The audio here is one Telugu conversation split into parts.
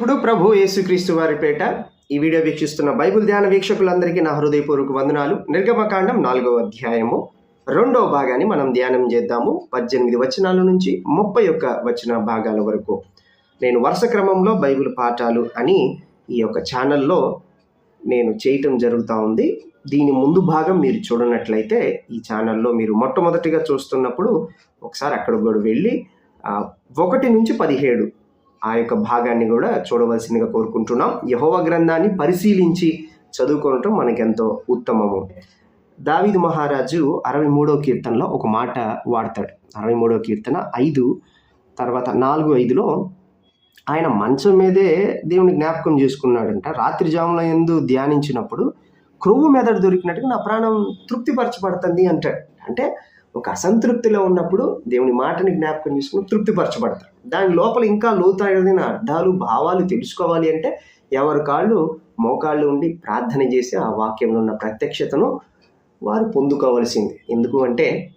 ఇప్పుడు ప్రభు యేసుక్రీస్తు వారి పేట ఈ వీడియో వీక్షిస్తున్న బైబిల్ ధ్యాన వీక్షకులందరికీ నా హృదయపూర్వక వందనాలు. నిర్గమకాండం నాలుగవ అధ్యాయము రెండవ భాగాన్ని మనం ధ్యానం చేద్దాము. పద్దెనిమిది వచనాల నుంచి ముప్పై ఒక్క వచన భాగాల వరకు. నేను వరుస క్రమంలో బైబిల్ పాఠాలు అని ఈ యొక్క ఛానల్లో నేను చేయటం జరుగుతూ ఉంది. దీని ముందు భాగం మీరు చూడనట్లయితే ఈ ఛానల్లో మీరు మొట్టమొదటిగా చూస్తున్నప్పుడు ఒకసారి అక్కడ కూడా వెళ్ళి ఒకటి నుంచి పదిహేడు ఆ యొక్క భాగాన్ని కూడా చూడవలసిందిగా కోరుకుంటున్నాం. యహోవ గ్రంథాన్ని పరిశీలించి చదువుకోవటం మనకెంతో ఉత్తమము. దావిదు మహారాజు అరవై మూడో కీర్తనలో ఒక మాట వాడతాడు. అరవై మూడో కీర్తన ఐదు తర్వాత నాలుగు ఐదులో ఆయన మంచం మీదే దేవుని జ్ఞాపకం చేసుకున్నాడంట. రాత్రి జాముల ఎందు ధ్యానించినప్పుడు క్రొవ్వు మెదడు దొరికినట్టుగా నా ప్రాణం తృప్తిపరచబడుతుంది అంటాడు. అంటే ఒక అసంతృప్తిలో ఉన్నప్పుడు దేవుని మాటని జ్ఞాపకం చేసుకుని తృప్తిపరచబడతాడు. దాని లోపల ఇంకా లోతైన అర్థాలు భావాలు తెలుసుకోవాలి అంటే ఎవరి కాళ్ళు? మోకాళ్ళు ఉండి ప్రార్థన చేసి ఆ వాక్యంలో ఉన్న ప్రత్యక్షతను వారు పొందుకోవలసింది. ఎందుకు అంటే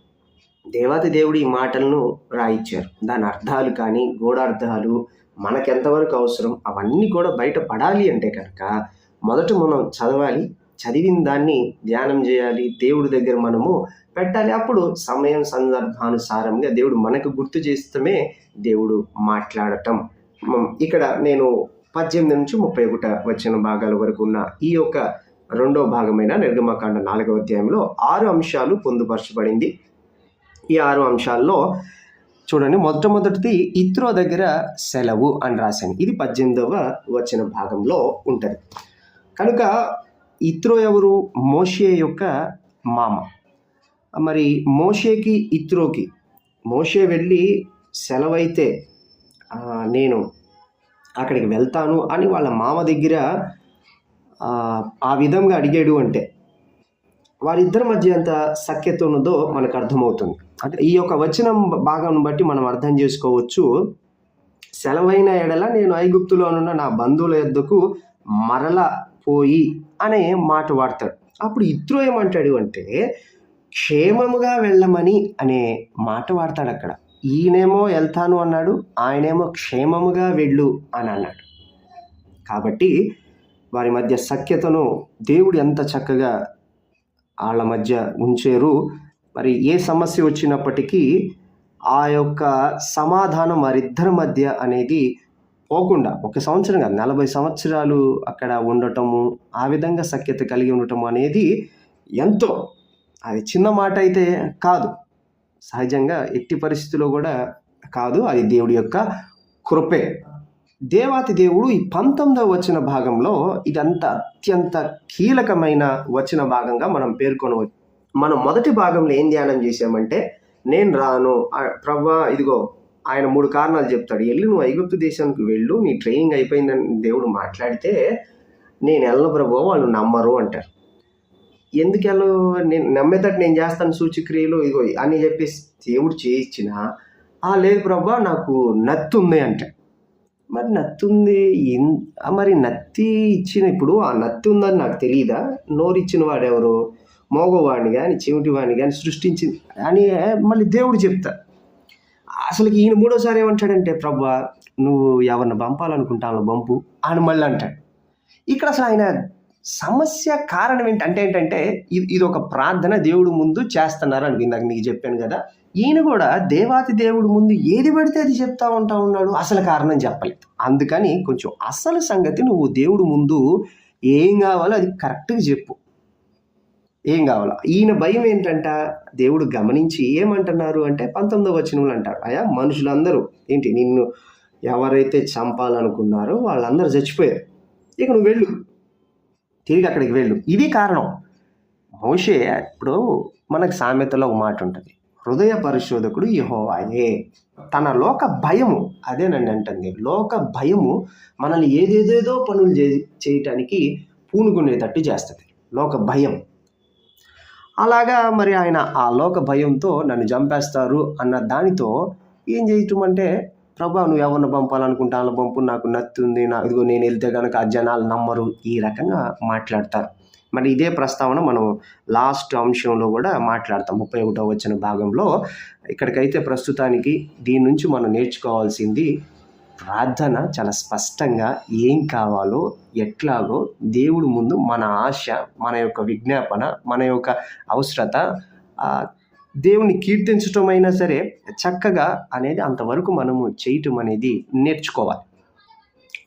దేవాది దేవుడు ఈ మాటలను రాయించారు దాని అర్థాలు కానీ గూఢార్థాలు మనకెంతవరకు అవసరం అవన్నీ కూడా బయట పడాలి అంటే కనుక మొదట మనం చదవాలి చదివిన దాన్ని ధ్యానం చేయాలి దేవుడి దగ్గర మనము పెట్టాలి. అప్పుడు సమయం సందర్భానుసారంగా దేవుడు మనకు గుర్తు చేస్తమే దేవుడు మాట్లాడటం. ఇక్కడ నేను పద్దెనిమిది నుంచి ముప్పై ఒకట వచ్చిన భాగాల వరకు ఉన్న ఈ యొక్క రెండో భాగమైన నిర్గమకాండ నాలుగవ అధ్యాయంలో ఆరు అంశాలు పొందుపరచబడింది. ఈ ఆరు అంశాల్లో చూడండి మొట్టమొదటిది ఇత్రో దగ్గర సెలవు అని రాశాను. ఇది పద్దెనిమిదవ వచ్చిన భాగంలో ఉంటుంది. కనుక ఇత్రో ఎవరు? మోషే యొక్క మామ. మరి మోషేకి ఇత్రోకి. మోషే వెళ్ళి సెలవైతే నేను అక్కడికి వెళ్తాను అని వాళ్ళ మామ దగ్గర ఆ, ఆ విధంగా అడిగాడు అంటే వారిద్దరి మధ్య ఎంత సఖ్యత ఉన్నదో మనకు అర్థమవుతుంది. అంటే ఈ యొక్క వచనం భాగం బట్టి మనం అర్థం చేసుకోవచ్చు. సెలవైన ఎడల నేను ఐగుప్తులో ఉన్న నా బంధువుల యొద్దకు మరల పోయి అనే మాట వాడతాడు. అప్పుడు ఇత్రో ఏమంటాడు అంటే క్షేమముగా వెళ్ళమని అనే మాట వాడతాడు అక్కడ. ఈయనేమో వెళ్తాను అన్నాడు ఆయనేమో క్షేమముగా వెళ్ళు అని అన్నాడు. కాబట్టి వారి మధ్య సఖ్యతను దేవుడు ఎంత చక్కగా వాళ్ళ మధ్య ఉంచారు మరి ఏ సమస్య వచ్చినప్పటికీ ఆ యొక్క సమాధానం వారిద్దరి మధ్య అనేది పోకుండా ఒక సంవత్సరం కాదు నలభై సంవత్సరాలు అక్కడ ఉండటము ఆ విధంగా సఖ్యత కలిగి ఉండటం అనేది ఎంతో అది చిన్న మాట అయితే కాదు. సహజంగా ఎట్టి పరిస్థితిలో కూడా కాదు అది దేవుడి యొక్క కృపే. దేవాతి దేవుడు ఈ పంతొమ్మిదవ వచ్చిన భాగంలో ఇదంతా అత్యంత కీలకమైన వచ్చిన భాగంగా మనం పేర్కొనవచ్చు మనం మొదటి భాగంలో ఏం ధ్యానం చేసామంటే నేను రాను ఆ, ప్రవ్వా ఇదిగో ఆయన మూడు కారణాలు చెప్తాడు. వెళ్ళి నువ్వు ఐగుప్తు దేశానికి వెళ్ళు నీ ట్రైనింగ్ అయిపోయిందని దేవుడు మాట్లాడితే నేను వెళ్ళను ప్రభు వాళ్ళు నమ్మరు అంటారు. ఎందుకు వెళ్ళ నేను నమ్మేటట్టు నేను చేస్తాను సూచిక్రియలు ఇదిగో అని చెప్పేసి దేవుడు చేయించిన ఆ లేదు ప్రభా నాకు నత్తి ఉంది అంటే మరి నత్తి ఉంది? ఇన్- మరి నత్తి ఇచ్చిన ఇప్పుడు ఆ నత్తి ఉందని నాకు తెలియదా నోరు ఇచ్చిన వాడెవరు మోగవాడిని కానీ చెవిటివాడిని కానీ సృష్టించింది అని మళ్ళీ దేవుడు చెప్తా అసలు ఈయన మూడోసారి ఏమంటాడంటే ప్రభు నువ్వు ఎవరిని పంపాలనుకుంటాను పంపు అని మళ్ళీ అంటాడు. ఇక్కడ అసలు ఆయన సమస్య కారణం ఏంటి? అంటే ఏంటంటే ఇది ఇది ఒక ప్రార్థన దేవుడు ముందు చేస్తున్నారు అని ఇందాక మీకు చెప్పాను కదా. ఈయన కూడా దేవాతి దేవుడు ముందు ఏది పడితే అది చెప్తా ఉంటా ఉన్నాడు. అసలు కారణం చెప్పలేదు. అందుకని కొంచెం అసలు సంగతి నువ్వు దేవుడు ముందు ఏం కావాలో అది కరెక్ట్గా చెప్పు. ఏం కావాలో? ఈయన భయం ఏంటంట? దేవుడు గమనించి ఏమంటున్నారు అంటే పంతొమ్మిదవ వచనంలో అంటారు. అయా మనుషులందరూ ఏంటి? నిన్ను ఎవరైతే చంపాలనుకున్నారో వాళ్ళందరూ చచ్చిపోయారు. ఇక నువ్వు వెళ్ళు. తిరిగి అక్కడికి వెళ్ళు. ఇది కారణం. మోషే ఇప్పుడు మనకు సామెతలో ఒక మాట ఉంటుంది. హృదయ పరిశోధకుడు యహోవాయే. తన లోక భయము అదేనండి అంటుంది. లోక భయము మనల్ని ఏదేదేదో పనులు చే చేయటానికి పూనుకునేటట్టు చేస్తుంది. లోక భయం. అలాగా మరి ఆయన ఆ లోక భయంతో నన్ను చంపేస్తారు అన్న దానితో ఏం చేయటం అంటే ప్రభా నువ్వు ఎవరిని పంపాలనుకుంటా? అలా పంపు నాకు నత్తుంది. నా ఇదిగో నేను వెళ్తే కనుక ఆ జనాలు నమ్మరు. ఈ రకంగా మాట్లాడతారు. మరి ఇదే ప్రస్తావన మనం లాస్ట్ అంశంలో కూడా మాట్లాడతాం. ముప్పై ఒకటో వచ్చిన భాగంలో ఇక్కడికైతే ప్రస్తుతానికి దీని నుంచి మనం నేర్చుకోవాల్సింది ప్రార్థన చాలా స్పష్టంగా ఏం కావాలో ఎట్లాగో దేవుడు ముందు మన ఆశ మన యొక్క విజ్ఞాపన మన యొక్క అవసరత దేవుని కీర్తించటం అయినా సరే చక్కగా అనేది అంతవరకు మనము చేయటం అనేది నేర్చుకోవాలి.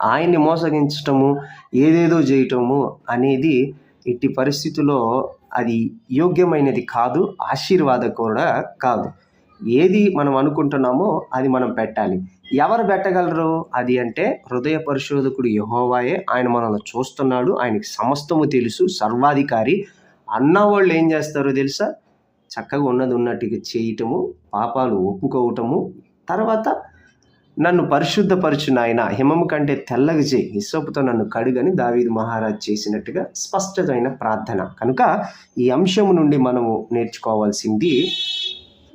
ఆయన్ని మోసగించటము ఏదేదో చేయటము అనేది ఎట్టి పరిస్థితుల్లో అది యోగ్యమైనది కాదు ఆశీర్వాద కూడా కాదు. ఏది మనం అనుకుంటున్నామో అది మనం పెట్టాలి. ఎవరు పెట్టగలరు? అది అంటే హృదయ పరిశోధకుడు యహోవాయే. ఆయన మనల్ని చూస్తున్నాడు. ఆయనకి సమస్తము తెలుసు. సర్వాధికారి. అన్నవాళ్ళు ఏం చేస్తారో తెలుసా? చక్కగా ఉన్నది ఉన్నట్టుగా చేయటము పాపాలు ఒప్పుకోవటము. తర్వాత నన్ను పరిశుద్ధపరచు నాయన. హిమము కంటే తెల్లగా చేయి. హిస్సోపుతో నన్ను కడుగని దావీదు మహారాజ్ చేసినట్టుగా స్పష్టమైన ప్రార్థన. కనుక ఈ అంశము నుండి మనము నేర్చుకోవాల్సింది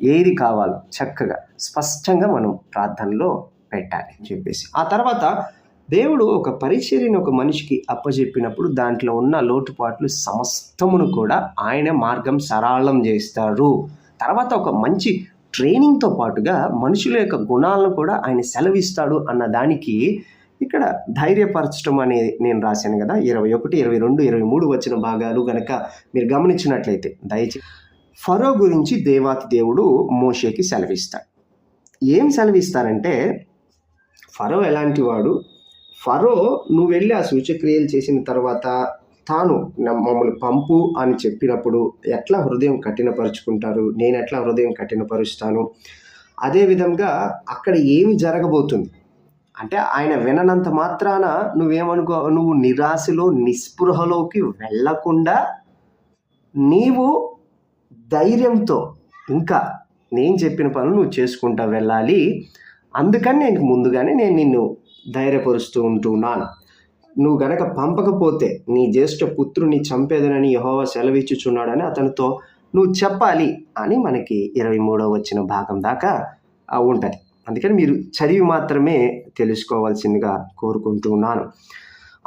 ఏది కావాలో చక్కగా స్పష్టంగా మనం ప్రార్థనలో పెట్టాలి అని చెప్పేసి. ఆ తర్వాత దేవుడు ఒక పరిచర్యను ఒక మనిషికి అప్పచెప్పినప్పుడు దాంట్లో ఉన్న లోటుపాట్లు సమస్తమును కూడా ఆయన మార్గం సరళం చేస్తారు తర్వాత ఒక మంచి ట్రైనింగ్తో పాటుగా మనుషుల యొక్క గుణాలను కూడా ఆయన సెలవిస్తాడు అన్న దానికి ఇక్కడ ధైర్యపరచడం అనేది నేను రాశాను కదా ఇరవై ఒకటి ఇరవై రెండు ఇరవై మూడు వచ్చిన భాగాలు గనక మీరు గమనించినట్లయితే దయచేసి ఫరో గురించి దేవాతి దేవుడు మోషేకి సెలవిస్తాడు. ఏం సెలవిస్తారంటే ఫరో ఎలాంటి వాడు? ఫరో నువ్వు వెళ్ళి ఆ సూచక్రియలు చేసిన తర్వాత తాను మమ్మల్ని పంపు అని చెప్పినప్పుడు ఎట్లా హృదయం కఠినపరుచుకుంటారు? నేను ఎట్లా హృదయం కఠినపరుస్తాను? అదేవిధంగా అక్కడ ఏమి జరగబోతుంది? అంటే ఆయన విననంత మాత్రాన నువ్వేమనుకో నువ్వు నిరాశలో నిస్పృహలోకి వెళ్ళకుండా నీవు ధైర్యంతో ఇంకా నేను చెప్పిన పనులు నువ్వు చేసుకుంటా వెళ్ళాలి. అందుకని నేను ముందుగానే నేను నిన్ను ధైర్యపరుస్తూ ఉంటున్నాను. నువ్వు గనక పంపకపోతే నీ జ్యేష్ఠ పుత్రుని చంపేదనని యహోవా సెలవిచ్చుచున్నాడని అతనితో నువ్వు చెప్పాలి అని మనకి ఇరవై మూడో వచ్చిన భాగం దాకా ఉంటుంది. అందుకని మీరు చదివి మాత్రమే తెలుసుకోవాల్సిందిగా కోరుకుంటున్నాను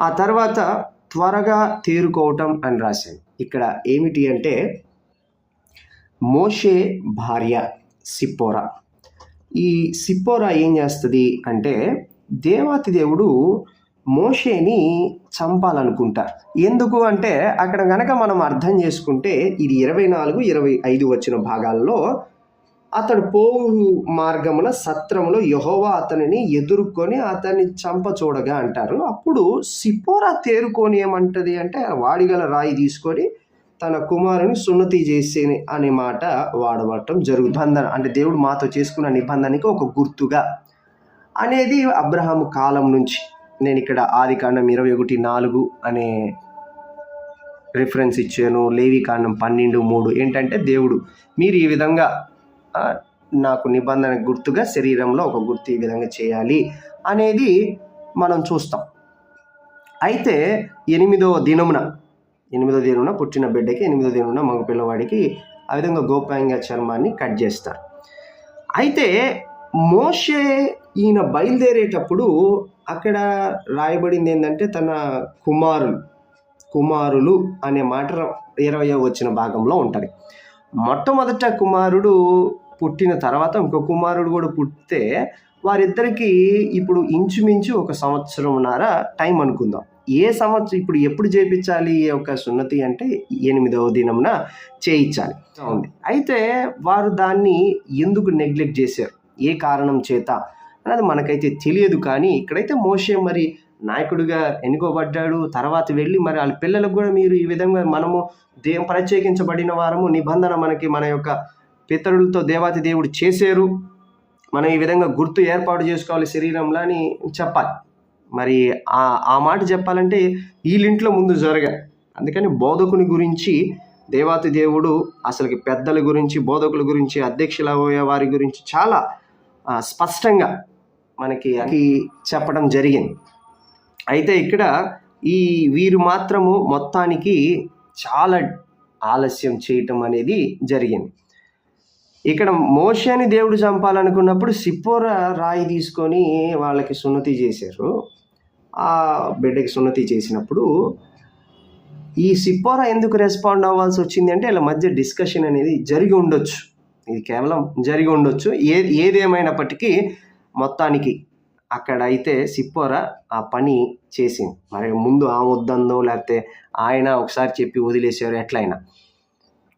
ఆ తర్వాత త్వరగా తేరుకోవటం అని రాశాను. ఇక్కడ ఏమిటి అంటే మోషే భార్య సిప్పోరా. ఈ సిప్పోరా ఏం చేస్తుంది అంటే దేవాతి దేవుడు మోషేని చంపాలనుకుంటారు ఎందుకు అంటే అక్కడ కనుక మనం అర్థం చేసుకుంటే ఇది ఇరవై నాలుగు ఇరవై ఐదు వచ్చిన భాగాల్లో అతడు పోవు మార్గమున సత్రములో యహోవా అతనిని ఎదుర్కొని అతన్ని చంప చూడగా అంటారు. అప్పుడు సిపోరా తేరుకొని ఏమంటది అంటే వాడిగల రాయి తీసుకొని తన కుమారుని సున్నతి చేసేని అనే మాట వాడబడటం జరుగుతుంది. నిబంధన అంటే దేవుడు మాతో చేసుకున్న నిబంధనకి ఒక గుర్తుగా అనేది అబ్రహాం కాలం నుంచి. నేను ఇక్కడ ఆది కాండం ఇరవై ఒకటి నాలుగు అనే రిఫరెన్స్ ఇచ్చాను. లేవి కాండం పన్నెండు మూడు. ఏంటంటే దేవుడు మీరు ఈ విధంగా నాకు నిబంధన గుర్తుగా శరీరంలో ఒక గుర్తు ఈ విధంగా చేయాలి అనేది మనం చూస్తాం. అయితే ఎనిమిదో దినమున ఎనిమిదో దినమున పుట్టిన బిడ్డకి ఎనిమిదో దినమున మగ పిల్లవాడికి ఆ విధంగా గోపాంగ చర్మాన్ని కట్ చేస్తారు. అయితే మోషే ఈయన బయలుదేరేటప్పుడు అక్కడ రాయబడింది ఏంటంటే తన కుమారులు కుమారులు అనే మాట ఇరవయో వచ్చిన భాగంలో ఉంటుంది. మొట్టమొదట కుమారుడు పుట్టిన తర్వాత ఇంకో కుమారుడు కూడా పుట్టితే వారిద్దరికీ ఇప్పుడు ఇంచుమించు ఒక సంవత్సరంన్నర టైం అనుకుందాం. ఏ సంవత్సరం ఇప్పుడు ఎప్పుడు చేయించాలి ఈ యొక్క సున్నతి అంటే ఎనిమిదవ దినంన చేయించాలి. ఉంది అయితే వారు దాన్ని ఎందుకు నెగ్లెక్ట్ చేశారు? ఏ కారణం చేత? అనేది మనకైతే తెలియదు కానీ ఇక్కడైతే మోషే మరి నాయకుడిగా ఎన్నుకోబడ్డాడు. తర్వాత వెళ్ళి మరి వాళ్ళ పిల్లలకు కూడా మీరు ఈ విధంగా మనము దేవ ప్రత్యేకించబడిన వారము. నిబంధన మనకి మన యొక్క పితరులతో దేవాతి దేవుడు చేశారు. మనం ఈ విధంగా గుర్తు ఏర్పాటు చేసుకోవాలి శరీరంలో అని చెప్పాలి. మరి ఆ ఆ మాట చెప్పాలంటే వీళ్ళింట్లో ముందు జరగ. అందుకని బోధకుని గురించి దేవాతి దేవుడు అసలుకి పెద్దల గురించి బోధకుల గురించి అధ్యక్షుల వారి గురించి చాలా స్పష్టంగా మనకి అది చెప్పడం జరిగింది. అయితే ఇక్కడ ఈ వీరు మాత్రము మొత్తానికి చాలా ఆలస్యం చేయటం అనేది జరిగింది. ఇక్కడ మోషని దేవుడు చంపాలనుకున్నప్పుడు సిప్పోర రాయి తీసుకొని వాళ్ళకి సున్నతి చేశారు. ఆ బిడ్డకి సున్నతి చేసినప్పుడు ఈ సిప్పోరా ఎందుకు రెస్పాండ్ అవ్వాల్సి వచ్చింది అంటే వీళ్ళ మధ్య డిస్కషన్ అనేది జరిగి ఉండొచ్చు. ఇది కేవలం జరిగి ఉండొచ్చు. ఏ ఏదేమైనప్పటికీ మొత్తానికి అక్కడ అయితే సిప్పోరా ఆ పని చేసింది. మరి ముందు ఆ వద్దందో లేకపోతే ఆయన ఒకసారి చెప్పి వదిలేసారు ఎట్లయినా.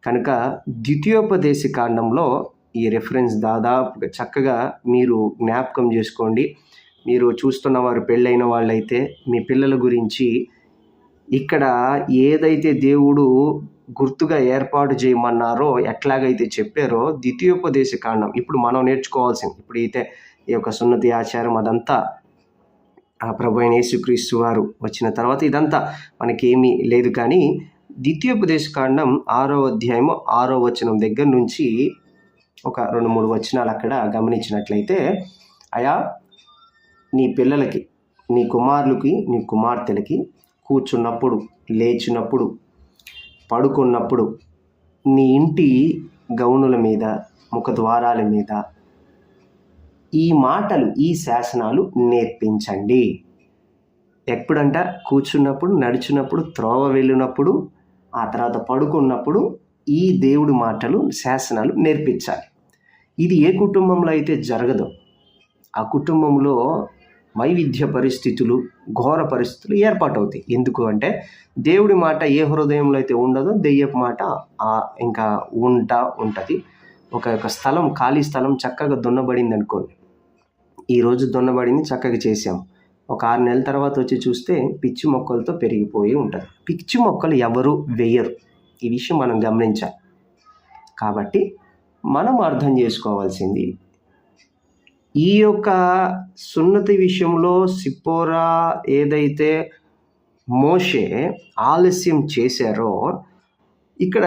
కనుక ద్వితీయోపదేశ కాండంలో ఈ రెఫరెన్స్ దాదాపు చక్కగా మీరు జ్ఞాపకం చేసుకోండి. మీరు చూస్తున్న వారు పెళ్ళైన వాళ్ళైతే మీ పిల్లల గురించి ఇక్కడ ఏదైతే దేవుడు గుర్తుగా ఏర్పాటు చేయమన్నారో ఎట్లాగైతే చెప్పారో ద్వితీయోపదేశ కాండం. ఇప్పుడు మనం నేర్చుకోవాల్సింది. ఇప్పుడు అయితే ఈ యొక్క సున్నతి ఆచారం అదంతా ఆ ప్రభు అయిన యేసుక్రీస్తు వారు వచ్చిన తర్వాత ఇదంతా మనకేమీ లేదు. కానీ ద్వితీయోపదేశ కాండం ఆరో అధ్యాయము ఆరో వచనం దగ్గర నుంచి ఒక రెండు మూడు వచనాలు అక్కడ గమనించినట్లయితే అయా నీ పిల్లలకి నీ కుమారులకి నీ కుమార్తెలకి కూర్చున్నప్పుడు లేచినప్పుడు పడుకున్నప్పుడు నీ ఇంటి గౌనుల మీద ముఖద్వారాల మీద ఈ మాటలు ఈ శాసనాలు నేర్పించండి. ఎప్పుడంట కూర్చున్నప్పుడు నడిచినప్పుడు త్రోవ వెళ్ళినప్పుడు ఆ తర్వాత పడుకున్నప్పుడు ఈ దేవుడి మాటలు శాసనాలు నేర్పించాలి. ఇది ఏ కుటుంబంలో అయితే జరగదో. ఆ కుటుంబంలో వైవిధ్య పరిస్థితులు ఘోర పరిస్థితులు ఏర్పాటవుతాయి. ఎందుకు అంటే దేవుడి మాట ఏ హృదయంలో అయితే ఉండదో దెయ్యపు మాట ఇంకా ఉంటా ఉంటుంది. ఒక యొక్క స్థలం ఖాళీ స్థలం చక్కగా దున్నబడింది అనుకోండి ఈరోజు దున్నబడింది చక్కగా చేసాం ఒక ఆరు నెలల తర్వాత వచ్చి చూస్తే పిచ్చి మొక్కలతో పెరిగిపోయి ఉంటుంది. పిచ్చి మొక్కలు ఎవరు వేయరు. ఈ విషయం మనం గమనించాలి. కాబట్టి మనం అర్థం చేసుకోవాల్సింది ఈ యొక్క సున్నతి విషయంలో సిప్పోరా ఏదైతే మోషే ఆలస్యం చేశారో ఇక్కడ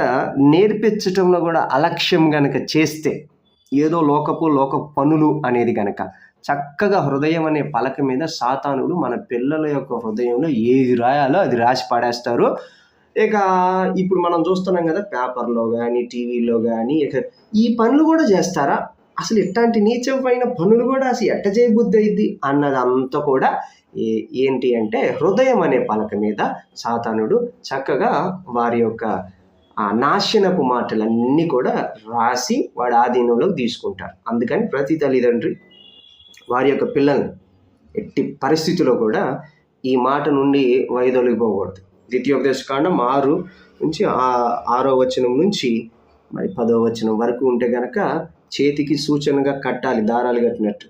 నేర్పించటంలో కూడా అలక్ష్యం గనక చేస్తే ఏదో లోకపు లోక పనులు అనేది గనక చక్కగా హృదయం అనే పలక మీద సాతానుడు మన పిల్లల యొక్క హృదయంలో ఏది రాయాలో అది రాసి పడేస్తారు. ఇక ఇప్పుడు మనం చూస్తున్నాం కదా పేపర్లో కానీ టీవీలో కానీ ఇక ఈ పనులు కూడా చేస్తారా? అసలు ఇట్లాంటి నీచమైన పనులు కూడా అసలు ఎట్ట చేయబుద్ధి అయింది అన్నదంతా కూడా ఏ- ఏంటి అంటే హృదయం అనే పలక మీద సాతానుడు చక్కగా వారి యొక్క ఆ నాశనపు మాటలన్నీ కూడా రాసి వాడి ఆధీనంలోకి తీసుకుంటారు. అందుకని ప్రతి తల్లిదండ్రి వారి యొక్క పిల్లల్ని ఎట్టి పరిస్థితిలో కూడా ఈ మాట నుండి వైదొలిగిపోకూడదు. ద్వితీయోపదేశ కాండం ఆరు నుంచి ఆ- ఆరో వచనం నుంచి మరి పదో వచనం వరకు ఉంటే గనక చేతికి సూచనగా కట్టాలి దారాలు కట్టినట్టు.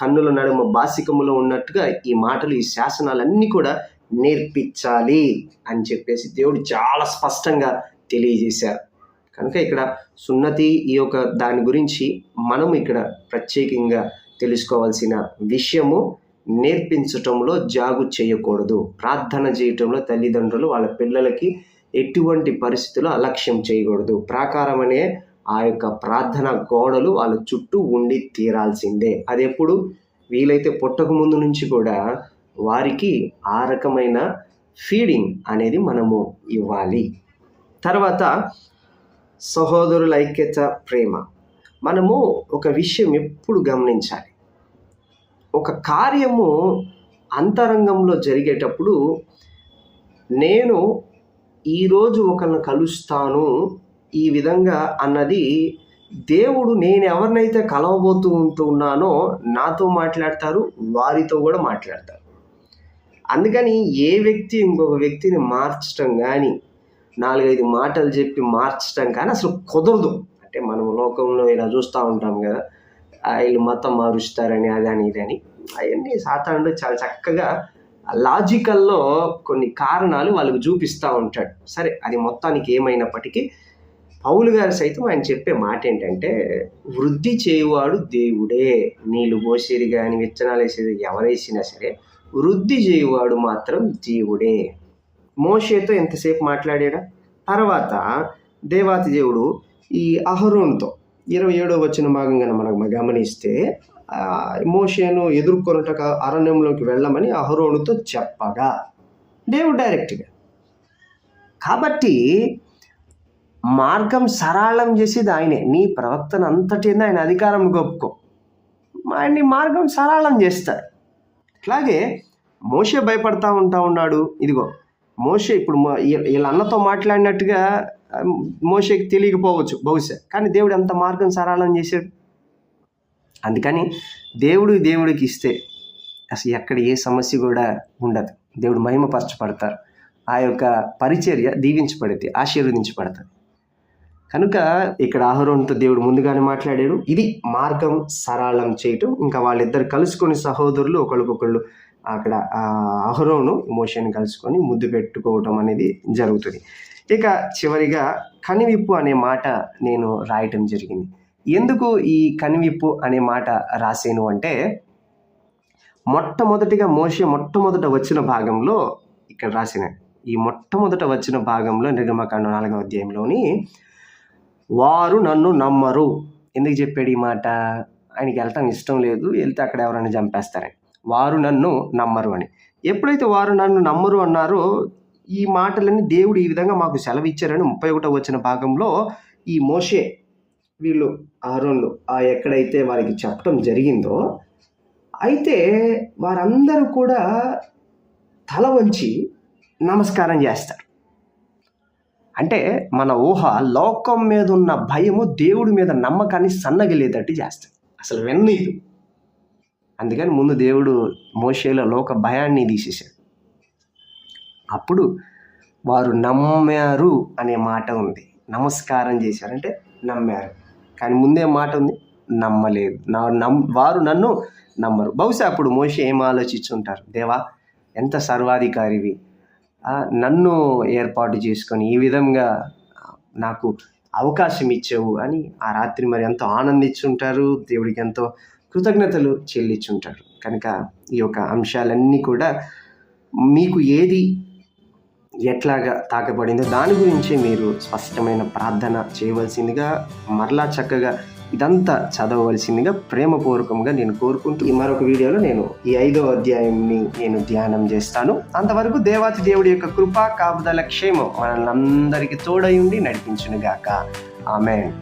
కన్నుల నడుమ బాసికములో ఉన్నట్టుగా ఈ మాటలు ఈ శాసనాలన్నీ కూడా నేర్పించాలి అని చెప్పేసి దేవుడు చాలా స్పష్టంగా తెలియజేశారు. కనుక ఇక్కడ సున్నతి ఈ యొక్క దాని గురించి మనం ఇక్కడ ప్రత్యేకంగా తెలుసుకోవాల్సిన విషయము నేర్పించటంలో జాగు చేయకూడదు. ప్రార్థన చేయటంలో తల్లిదండ్రులు వాళ్ళ పిల్లలకి ఎటువంటి పరిస్థితుల్లో అలక్ష్యం చేయకూడదు. ప్రాకారం అనే ఆ యొక్క ప్రార్థన గోడలు వాళ్ళ చుట్టూ ఉండి తీరాల్సిందే. అది ఎప్పుడు వీలైతే పుట్టక ముందు నుంచి కూడా వారికి ఆ రకమైన ఫీడింగ్ అనేది మనము ఇవ్వాలి. తర్వాత సహోదరుల ఐక్యత ప్రేమ. మనము ఒక విషయం ఎప్పుడు గమనించాలి? ఒక కార్యము అంతరంగంలో జరిగేటప్పుడు నేను ఈరోజు ఒకరిని కలుస్తాను ఈ విధంగా అన్నది దేవుడు నేను ఎవరినైతే కలవబోతూ ఉంటున్నానో నాతో మాట్లాడతారు వారితో కూడా మాట్లాడతారు. అందుకని ఏ వ్యక్తి ఇంకొక వ్యక్తిని మార్చడం కానీ నాలుగైదు మాటలు చెప్పి మార్చడం కానీ అసలు కుదరదు. అంటే మనం లోకంలో ఇలా చూస్తూ ఉంటాం కదా వీళ్ళు మతం మారుస్తారని అదని ఇదని అవన్నీ సాతానుడు చాలా చక్కగా లాజికల్లో కొన్ని కారణాలు వాళ్ళకు చూపిస్తూ ఉంటాడు. సరే అది మొత్తానికి ఏమైనప్పటికీ పౌలు గారు సైతం ఆయన చెప్పే మాట ఏంటంటే వృద్ధి చేయువాడు దేవుడే. నీళ్ళు పోసేది కానీ విత్తనాలు వేసేది ఎవరేసినా సరే వృద్ధి చేయువాడు మాత్రం దేవుడే. మోషేతో ఎంతసేపు మాట్లాడాడా? తర్వాత దేవాతి దేవుడు ఈ అహరోన్తో ఇరవై ఏడో వచ్చిన భాగంగా మనం గమనిస్తే మోషేను ఎదుర్కొనటక అరణ్యంలోకి వెళ్ళమని అహరోనుతో చెప్పగా దేవుడు డైరెక్ట్గా కాబట్టి మార్గం సరళం చేసేది ఆయనే. నీ ప్రవక్తను అంతటిని ఆయన అధికారం గొప్పుకో. ఆయన్ని మార్గం సరళం చేస్తారు అట్లాగే మోసే భయపడతా ఉంటా ఉన్నాడు. ఇదిగో మోసే ఇప్పుడు వీళ్ళ అన్నతో మాట్లాడినట్టుగా మోసేకి తెలియకపోవచ్చు బహుశా. కానీ దేవుడు ఎంత మార్గం సరళం చేశాడు? అందుకని దేవుడు దేవుడికి ఇస్తే అసలు ఎక్కడ ఏ సమస్య కూడా ఉండదు. దేవుడు మహిమపరచబడతారు ఆ యొక్క పరిచర్య దీవించబడితే ఆశీర్వదించబడుతుంది కనుక ఇక్కడ ఆహరోన్తో దేవుడు ముందుగానే మాట్లాడాడు. ఇది మార్గం సరళం చేయటం. ఇంకా వాళ్ళిద్దరు కలుసుకొని సహోదరులు ఒకరికొకళ్ళు అక్కడ అహరోను మోషన్ కలుసుకొని ముద్దు పెట్టుకోవటం అనేది జరుగుతుంది. ఇక చివరిగా కనివిప్పు అనే మాట నేను రాయటం జరిగింది. ఎందుకు ఈ కనివిప్పు అనే మాట రాసాను అంటే మొట్టమొదటిగా మోసే మొట్టమొదట వచ్చిన భాగంలో ఇక్కడ రాసిన ఈ మొట్టమొదట వచ్చిన భాగంలో నిర్గమకాండ నాలుగవ అధ్యాయంలోని వారు నన్ను నమ్మరు. ఎందుకు చెప్పాడు ఈ మాట? ఆయనకి వెళ్ళటం ఇష్టం లేదు. వెళ్తే అక్కడ ఎవరైనా చంపేస్తారని. వారు నన్ను నమ్మరు అని. ఎప్పుడైతే వారు నన్ను నమ్మరు అన్నారో ఈ మాటలన్నీ దేవుడు ఈ విధంగా మాకు సెలవిచ్చారని ముప్పై ఒకటో వచ్చిన భాగంలో ఈ మోషే వీళ్ళు ఆరోన్లు ఆ ఎక్కడైతే వారికి చెప్పడం జరిగిందో అయితే వారందరూ కూడా తల వంచి నమస్కారం చేస్తారు. అంటే మన ఊహ లోకం మీద ఉన్న భయము దేవుడి మీద నమ్మకాన్ని సన్నగిలేదట్టు చేస్తుంది. అసలు వెన్నీదు అందుకని ముందు దేవుడు మోషేలో లోక భయాన్ని తీసేశాడు. అప్పుడు వారు నమ్మారు అనే మాట ఉంది. నమస్కారం చేశారంటే నమ్మారు. కానీ ముందే మాట ఉంది నమ్మలేదు. నా నమ్ వారు నన్ను నమ్మరు. బహుశా అప్పుడు మోషే ఏం ఆలోచించుంటారు? దేవా ఎంత సర్వాధికారివి నన్ను ఏర్పాటు చేసుకొని ఈ విధంగా నాకు అవకాశం ఇచ్చావు అని ఆ రాత్రి మరి ఎంతో ఆనందించుంటారు దేవుడికి ఎంతో కృతజ్ఞతలు చెల్లించుంటారు. కనుక ఈ యొక్క అంశాలన్నీ కూడా మీకు ఏది ఎట్లాగా తాకబడిందో దాని గురించి మీరు స్పష్టమైన ప్రార్థన చేయవలసిందిగా మరలా చక్కగా ఇదంతా చదవవలసిందిగా ప్రేమపూర్వకంగా నేను కోరుకుంటూ ఈ మరొక వీడియోలో నేను ఈ ఐదో అధ్యాయంని నేను ధ్యానం చేస్తాను. అంతవరకు దేవాతి దేవుడి యొక్క కృపా కాపుదల క్షేమం మనల్ని అందరికీ తోడై ఉండి నడిపించునుగాక. ఆమె